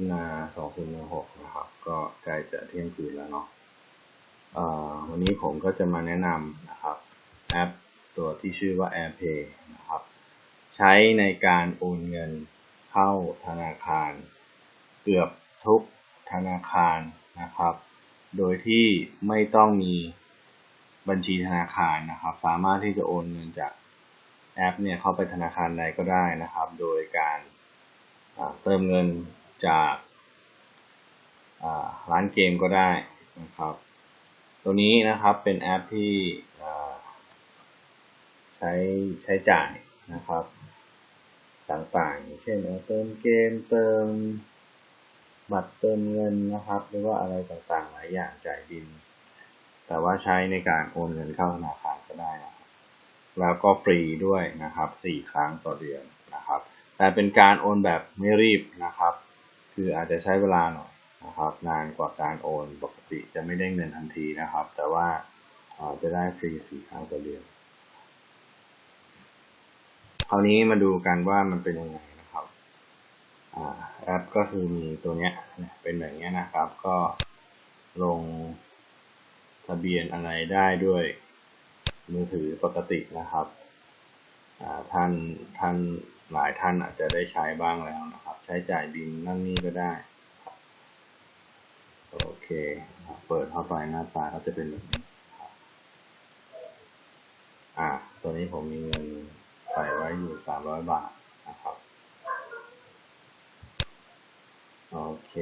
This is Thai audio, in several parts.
นา2016นะครับ ก็ใกล้จะเที่ยงคืนแล้วเนาะอ่อวันนี้ผมก็จะมาแนะนำนะครับแอปตัวที่ชื่อว่า AirPay นะครับ ใช้ในการโอนเงินเข้าธนาคาร เกือบทุกธนาคารนะครับ โดยที่ไม่ต้องมีบัญชีธนาคารนะครับ สามารถที่จะโอนเงินจากแอปเนี่ยเข้าไปธนาคารใดก็ได้นะครับ โดยการเติมเงิน จากร้านเกมก็ได้นะครับ ตัวนี้นะครับเป็นแอปที่ใช้ใช้จ่ายนะครับ ต่างๆอย่างเช่นเติมเกมเติมบัตรเติมเงินนะครับ หรือว่าอะไรต่างๆ หลายอย่างจ่ายบิน แต่ว่าใช้ในการโอนเงินเข้าธนาคารก็ได้นะครับแล้วก็ฟรีด้วยนะครับสี่ครั้งต่อเดือนนะครับ แต่เป็นการโอนแบบไม่รีบนะครับ คืออาจจะใช้เวลาหน่อยนะครับ นานกว่าการโอนปกติจะไม่ได้เงินทันทีนะครับ แต่ว่าจะได้ฟรีสี่ครั้งต่อเดือนคราวนี้มาดูกันว่ามันเป็นยังไงนะครับอแอปก็คือมีตัวเนี้ยเป็นแบบเนี้ยนะครับ ก็ลงทะเบียนอะไรได้ด้วยมือถือปกตินะครับท่านท่านหลายท่านอาจจะได้ใช้บ้างแล้วนะครับ ช้จ่ายบินนั่นนี่ก็ได้ โอเค เปิดเข้าไปหน้าตาก็จะเป็นแบบนี้ครับอ่า ตัวนี้ผมมีเงินใส่ไว้อยู่สามร้อยบาทนะครับ โอเค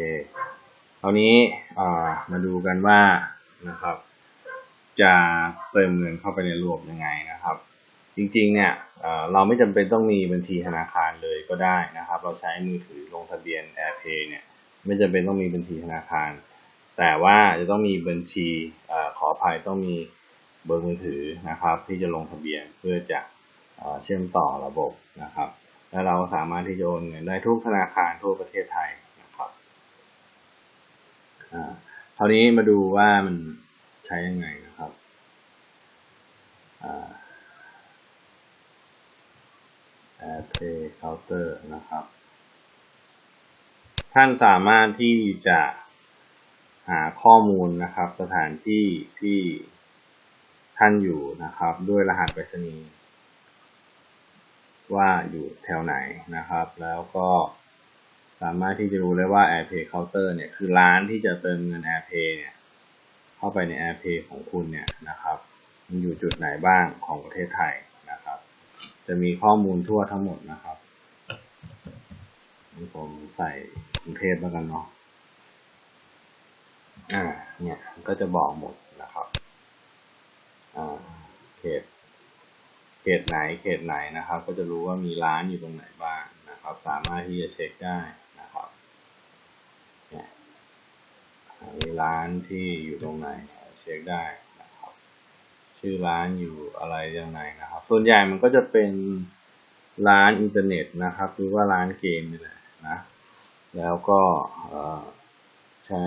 คราวนี้อ่ามาดูกันว่านะครับ จะเติมเงินเข้าไปในระบบยังไงนะครับ จริงๆเนี่ยเราไม่จำเป็นต้องมีบัญชีธนาคารเลยก็ได้นะครับ เราใช้มือถือลงทะเบียน AirPay เนี่ยไม่จำเป็นต้องมีบัญชีธนาคาร แต่ว่าจะต้องมีบัญชีอขออภัยต้องมีเบอร์มือถือนะครับ ที่จะลงทะเบียนเพื่อจะเชื่อมต่อระบบนะครับ และเราสามารถที่จะโอนเงินได้ทุกธนาคารทั่วประเทศไทยนะครับคราวนี้มาดูว่ามันใช้ยังไงนะครับ อ่า AirPay Counter นะครับ ท่านสามารถที่จะหาข้อมูลนะครับสถานที่ที่ท่านอยู่นะครับ ด้วยรหัสไปรษณีย์ว่าอยู่แถวไหนนะครับ แล้วก็สามารถที่จะรู้ได้ว่า AirPay Counter เนี่ยคือร้านที่จะเติมเงิน AirPay เนี่ยเข้าไปใน AirPay ของคุณเนี่ยนะครับ มันอยู่จุดไหนบ้างของประเทศไทย จะมีข้อมูลทั่วทั้งหมดนะครับนี่ผมใส่กรุงเทพแล้วกันเนาะอ่า เนี่ยก็จะบอกหมดนะครับอ่าเขตเขตไหนเขตไหนนะครับ ก็จะรู้ว่ามีร้านอยู่ตรงไหนบ้างนะครับ สามารถที่จะเช็คได้นะครับเนี่ยมีร้านที่อยู่ตรงไหนเช็คได้ ชื่อร้านอยู่อะไรยังไงนะครับ ส่วนใหญ่มันก็จะเป็นร้านอินเทอร์เน็ตนะครับ หรือว่าร้านเกมนี่แหละนะ แล้วก็ใช้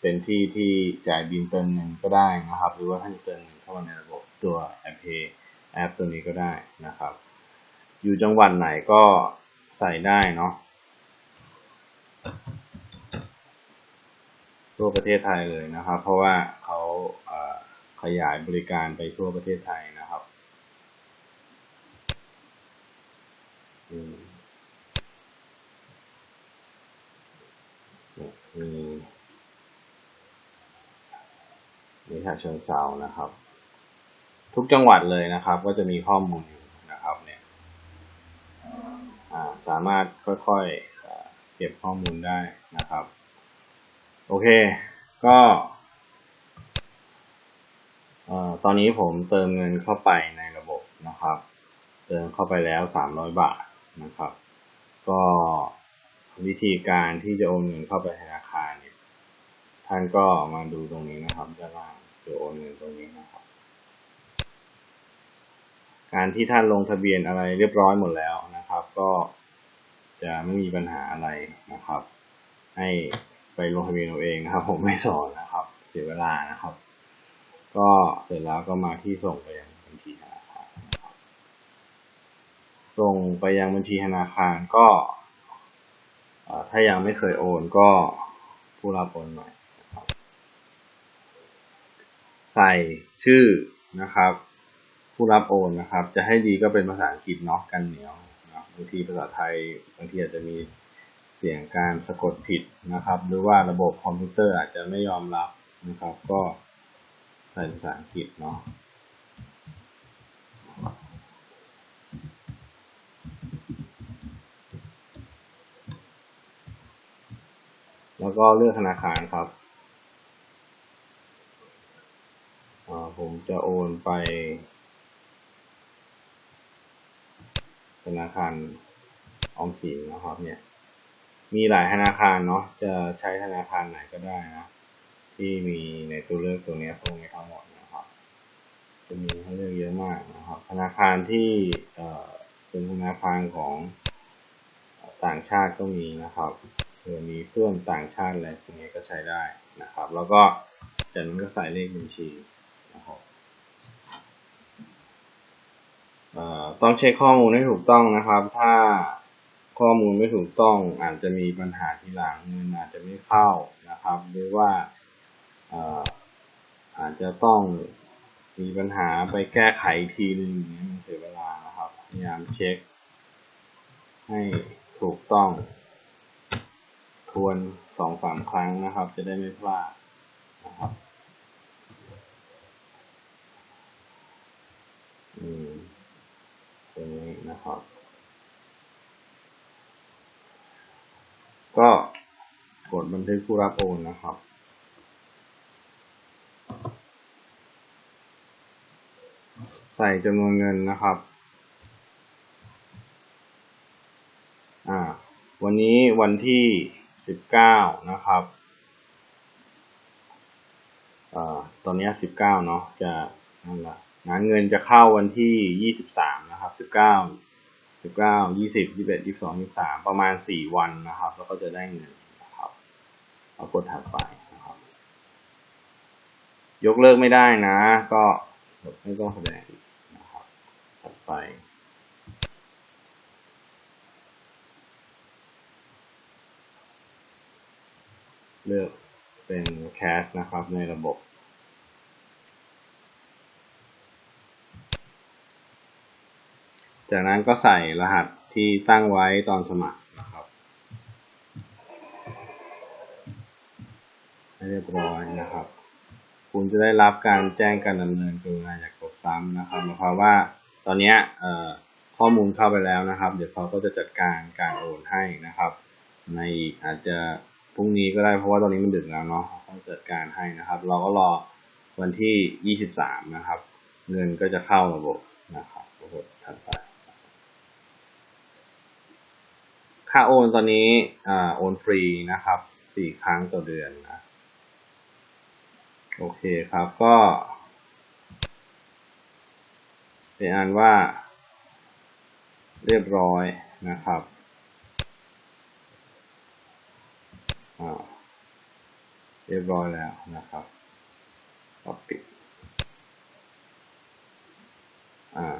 เป็นที่ที่จ่ายบินเติมเงินก็ได้นะครับ หรือว่าท่านจะเติมเงินเข้ามาในระบบตัวแอปเพย์แอปตัวนี้ก็ได้นะครับ อยู่จังหวัดไหนก็ใส่ได้เนาะทั่วประเทศไทยเลยนะครับ เพราะว่าเขา ขยายบริการไปทั่วประเทศไทยนะครับอืมมีมีฉะเชิงเซานะครับ ทุกจังหวัดเลยนะครับ ก็จะมีข้อมูลอยู่นะครับเนี่ยสามารถค่อยๆเก็บข้อมูลได้นะครับ โอเค ก็ อตอนนี้ผมเติมเงินเข้าไปในระบบนะครับ เติมเข้าไปแล้วสามร้อยบาทนะครับ ก็วิธีการที่จะโอนเงินเข้าไปธนาคารเนี่ยท่านก็มาดูตรงนี้นะครับด้านล่างจะโอนเงินตรงนี้นะครับ การที่ท่านลงทะเบียนอะไรเรียบร้อยหมดแล้วนะครับ ก็จะไม่มีปัญหาอะไรนะครับ ให้ไปลงทะเบียนเอาเองนะครับ ผมไม่สอนนะครับ เสียเวลานะครับ ก็เสร็จแล้วก็มาที่ส่งไปยังบัญชีธนาคารส่งไปยังบัญชีธนาคารก็ถ้ายังไม่เคยโอนก็ผู้รับโอนใหม่ใส่ชื่อนะครับ ผู้รับโอนนะครับ จะให้ดีก็เป็นภาษาอังกฤษเนาะกันเหนียวนะบางทีภาษาไทยบางทีอาจจะมีเสียงการสะกดผิดนะครับ หรือว่าระบบคอมพิวเตอร์อาจจะไม่ยอมรับนะครับ ก็ ใส่ภาษาอังกฤษเนาะแล้วก็เลือกธนาคารครับอ่าผมจะโอนไป ธนาคารออมสินนะครับเนี่ย มีหลายธนาคารเนาะ จะใช้ธนาคารไหนก็ได้นะ ที่มีในตัวเลือกตัวนี้ยพวกนี้ทั้งหมดนะครับ จะมีให้เลือกเยอะมากนะครับ ธนาคารที่เป็นธนาคารของต่างชาติก็มีนะครับเผื่อมีเพื่อนต่างชาติอะไรพวกนี้ก็ใช้ได้นะครับ แล้วก็จากนั้นก็ใส่เลขบัญชีนะครับต้องเช็คข้อมูลให้ถูกต้องนะครับ ถ้าข้อมูลไม่ถูกต้องอาจจะมีปัญหาทีหลังเงินอาจจะไม่เข้านะครับ หรือว่า อาจจะต้องมีปัญหาไปแก้ไขทีหนึงอย่างเงี้ยมันเสียเวลานะครับ พยายามเช็ค ให้ถูกต้อง ทวนสองสามครั้งนะครับ จะได้ไม่พลาดนะครับอืมตรงนี้นะครับ ก็กดบันทึกผู้รับโอนนะครับ ใส่จำนวนเงินนะครับ อ่า วันนี้วันที่สิบเก้านะครับเอ่อตอนนี้สิบเก้าเนาะ จะนั่นละนะเงินจะเข้าวันที่ยี่สิบสามนะครับสิบเก้าสิบเก้ายี่สิบยี่สิบเอ็ดยี่สิบสองยี่สิบสามประมาณสี่วันนะครับ แล้วก็จะได้เงินนะครับ เอากดถัดไปนะครับ ยกเลิกไม่ได้นะ ก็ไม่ต้องแสดง ถัดไป เลือกเป็นแคชนะครับในระบบจากนั้นก็ใส่รหัสที่ตั้งไว้ตอนสมัครนะครับให้เรียบร้อยนะครับ คุณจะได้รับการแจ้งการดำเนินกรุณาอย่ากดซ้ำนะครับหมายความว่า ตอนนี้ข้อมูลเข้าไปแล้วนะครับ เดี๋ยวเขาก็จะจัดการการโอนให้นะครับ ในอาจจะพรุ่งนี้ก็ได้เพราะว่าตอนนี้มันดึกแล้วเนาะต้องจัดการให้นะครับ เราก็รอวันที่ยี่สิบสามนะครับ เงินก็จะเข้าระบบนะครับระบบถัดไปค่าโอนตอนนี้อโอนฟรีนะครับสี่ครั้งต่อเดือนนะ โอเคครับก็ เป็นอันว่า เรียบร้อยนะครับเรียบร้อยแล้วนะครับก็ปิดอ่า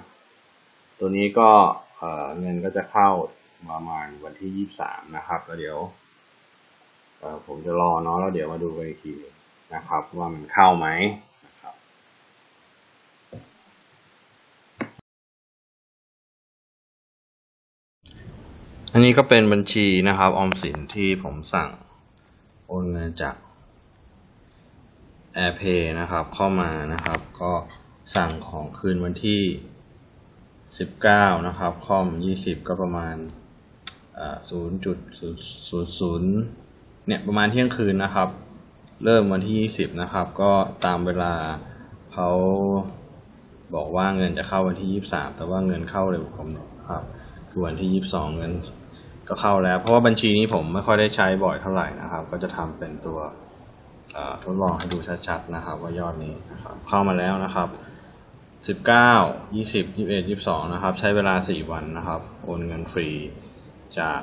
ตัวนี้ก็เงินก็จะเข้าประมาณวันที่ยี่สามนะครับ แล้วเดี๋ยวผมจะรอเนาะแล้วเดี๋ยวมาดูกันอีกทีนะครับ ว่ามันเข้าไหมนะครับ อันนี้ก็เป็นบัญชีนะครับออมสินที่ผมสั่งโอนเงินจาก AirPay นะครับ เข้ามานะครับ ก็สั่งของคืนวันที่สิบเก้านะครับ คอมยี่สิบก็ประมาณศูนย์จุดศูนย์ศูนย์เนี่ยประมาณเที่ยงคืนนะครับ เริ่มวันที่ยี่สิบนะครับ ก็ตามเวลาเขาบอกว่าเงินจะเข้าวันที่ยี่สามแต่ว่าเงินเข้าเร็วกว่ากำหนดครับคือวันที่ยี่สิบสองเงิน ก็เข้าแล้ว เพราะว่าบัญชีนี้ผมไม่ค่อยได้ใช้บ่อยเท่าไหร่นะครับ ก็จะทำเป็นตัวทดลองให้ดูชัดๆนะครับ ว่ายอดนี้นะครับเข้ามาแล้วนะครับสิบเก้ายี่สิบยี่สิบเอ็ดยี่สิบสองนะครับ ใช้เวลาสี่วันนะครับ โอนเงินฟรีจาก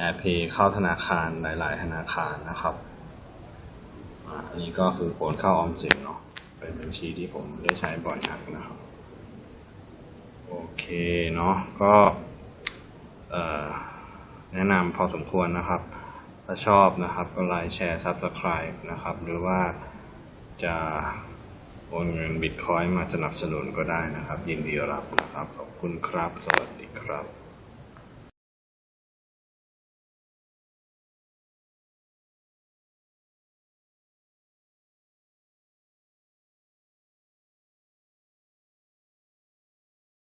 AirPay เข้าธนาคารหลายๆ ธนาคารนะครับอันนี้ก็คือโอนเข้าออมสินเนาะเป็นบัญชีที่ผมได้ใช้บ่อยนักนะครับ โอเคเนาะก็ แนะนำพอสมควรนะครับ ถ้าชอบนะครับก็ไลค์แชร์ Subscribe นะครับ หรือว่าจะโอนเงินบิตคอยมาสนับสนุนก็ได้นะครับ ยินดีรับนะครับ ขอบคุณครับ สวัสดีครับ